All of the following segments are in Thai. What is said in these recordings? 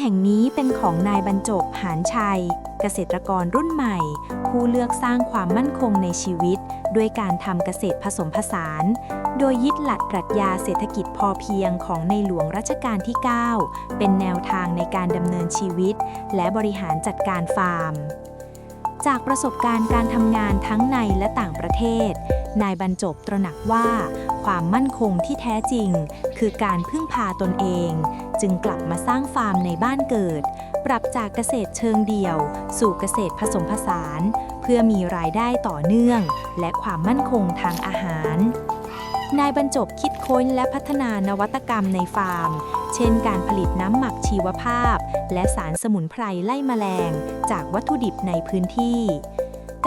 แห่งนี้เป็นของนายบรรจบหานชัย เกษตรกรรุ่นใหม่ ผู้เลือกสร้างความมั่นคงในชีวิต ด้วยการทำเกษตรผสมผสาน โดยยึดหลักปรัชญาเศรษฐกิจพอเพียงของในหลวงรัชกาลที่ 9 เป็นแนวทางในการดำเนินชีวิต และบริหารจัดการฟาร์ม จากประสบการณ์การทำงานทั้งในและต่างประเทศ นายบรรจบตระหนักว่า ความมั่นคงที่แท้จริง คือการพึ่งพาตนเอง จึงกลับมาสร้างฟาร์มในบ้านเกิด ปรับจากเกษตรเชิงเดี่ยว สู่เกษตรผสมผสาน เพื่อมีรายได้ต่อเนื่อง และความมั่นคงทางอาหาร นายบรรจบคิดค้นและพัฒนานวัตกรรมในฟาร์ม เช่นการผลิตน้ำหมักชีวภาพ และสารสมุนไพรไล่แมลง จากวัตถุดิบในพื้นที่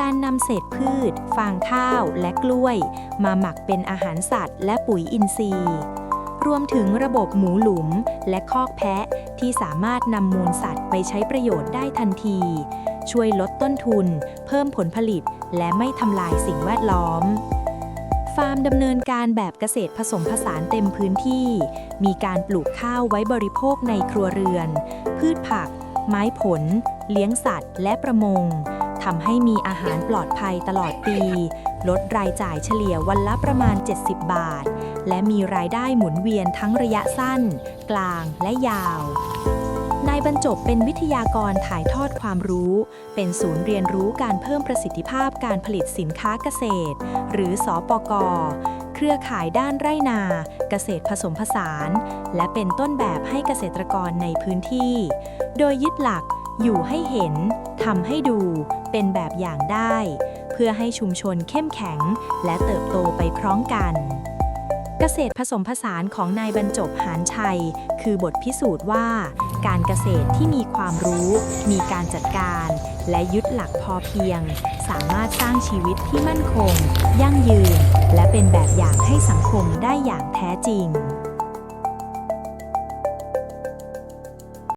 การนำเศษพืช ฟางข้าวและกล้วย มาหมักเป็นอาหารสัตว์ และปุ๋ยอินทรีย์ รวมถึงระบบหมูหลุมและคอกแพะที่สามารถนำมูลสัตว์ไปใช้ประโยชน์ได้ทันที ช่วยลดต้นทุน เพิ่มผลผลิต และไม่ทำลายสิ่งแวดล้อมฟาร์มดำเนินการแบบเกษตรผสมผสานเต็มพื้นที่ มีการปลูกข้าวไว้บริโภคในครัวเรือน พืชผัก ไม้ผล เลี้ยงสัตว์ และประมง ทำให้มีอาหารปลอดภัยตลอดปี ลดรายจ่ายเฉลี่ยวันละประมาณ 70 บาท และมีรายได้หมุนเวียนทั้งระยะสั้น กลางและยาวนายบรรจบเป็นวิทยากรถ่ายทอดความรู้ เป็นศูนย์เรียนรู้การเพิ่มประสิทธิภาพการผลิตสินค้าเกษตร หรือสอปกเครือข่ายด้านไร่นา เกษตรผสมผสาน และเป็นต้นแบบให้เกษตรกรในพื้นที่ โดยยึดหลัก อยู่ให้เห็นทำให้ดู เป็นแบบอย่างได้ เพื่อให้ชุมชนเข้มแข็ง และเติบโตไปพร้อมกัน เกษตรผสมผสานของนายบรรจบหานชัย คือบทพิสูจน์ว่า การเกษตรที่มีความรู้ มีการจัดการ และยึดหลักพอเพียง สามารถสร้างชีวิตที่มั่นคง ยั่งยืน และเป็นแบบอย่างให้สังคมได้อย่างแท้จริง